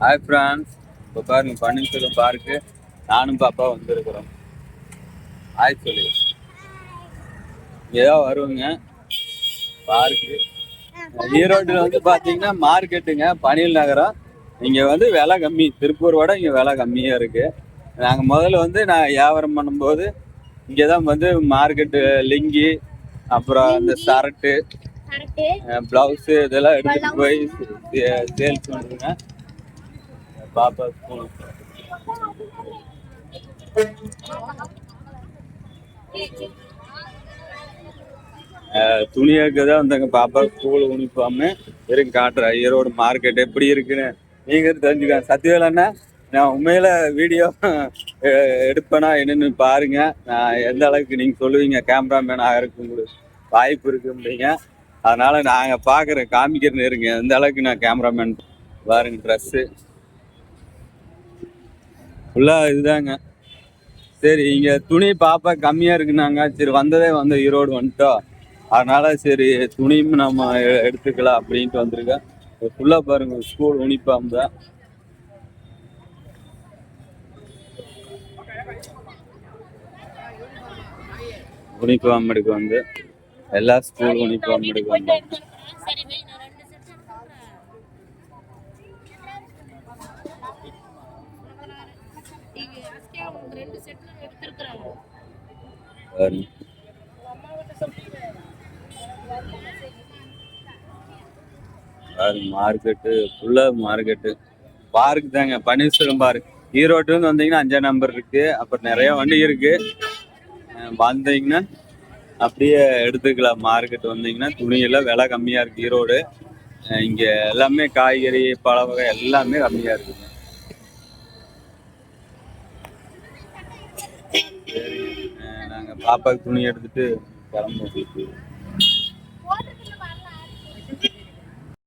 Hi friends இப்போ பாருங்க Panneerselvam park நானும் பாப்பா வந்திருக்கிறோம். ஹாய் சொல்லி. ஏதோ வருவோங்க. பார்க்கு ஈரோட்டில் வந்து பார்த்தீங்கன்னா மார்க்கெட்டுங்க பனியல் நகரம். இங்கே வந்து விலை கம்மி. திருப்பூர் விட இங்கே விலை கம்மியாக இருக்குது நாங்கள் முதல்ல வந்து நான் வியாபாரம் பண்ணும்போது இங்கே தான் வந்து மார்க்கெட்டு லிங்கி அப்புறம் ஷர்ட்டு கரெக்டு ப்ளவுஸு இதெல்லாம் எடுத்துகிட்டு போய் சேல்ஸ் பண்ணுறேங்க பாப்பா ஸ்கூல் துணி தான் வந்தாங்க. பாப்பா ஸ்கூல் யூனிஃபார்மு வெறும் காட்டுறேன் ஈரோடு மார்க்கெட் எப்படி இருக்குன்னு. நீங்க தெரிஞ்சுக்க சத்தியவேலண்ணா நான் உண்மையில வீடியோ எடுப்பேனா என்னன்னு பாருங்க. நான் எந்த அளவுக்கு நீங்க சொல்லுவீங்க கேமராமேன் ஆகிறதுக்கு உங்களுக்கு வாய்ப்பு இருக்குன்றீங்க அதனால நாங்க பாக்குறேன் காமிக்கிறேன்னு இருங்க. எந்த அளவுக்கு நான் கேமராமேன் பாருங்க ட்ரெஸ்ஸு ஃபுல்லாக இதுதாங்க. சரி இங்க துணி பாப்பா கம்மியா இருக்குனாங்க. சரி வந்ததே வந்து ஈரோடு வந்துட்டோம் அதனால சரி துணியும் நம்ம எடுத்துக்கலாம் அப்படின்ட்டு வந்திருக்கேன். ஃபுல்லா பாருங்க ஸ்கூல் யூனிஃபார்ம் தான். யூனிஃபார்ம் எடுக்க வந்து எல்லா ஸ்கூல் யூனிஃபார்ம் எடுக்க வந்து சரி வை நான் ரெண்டு செட் எடுத்துக்கிறேன் இங்க அஸ்கே உனக்கு ரெண்டு செட் எடுத்திருக்கிறாங்க. மார்க்கெட்டு ஃபுல்லாக மார்க்கெட்டு. பார்க் தாங்க பன்னீர்செல்வம் பார்க் ஈரோட்டு வந்து வந்தீங்கன்னா அஞ்சாம் நம்பர் இருக்கு. அப்புறம் நிறைய வண்டி இருக்கு. அஹ் வந்தீங்கன்னா அப்படியே எடுத்துக்கலாம். மார்க்கெட் வந்தீங்கன்னா துணியெல்லாம் விலை கம்மியா இருக்கு ஈரோடு. இங்க எல்லாமே காய்கறி பழ வகை எல்லாமே கம்மியா இருக்கு. சரி பாப்பாக்கு துணி எடுத்துட்டு கிளம்புவோம்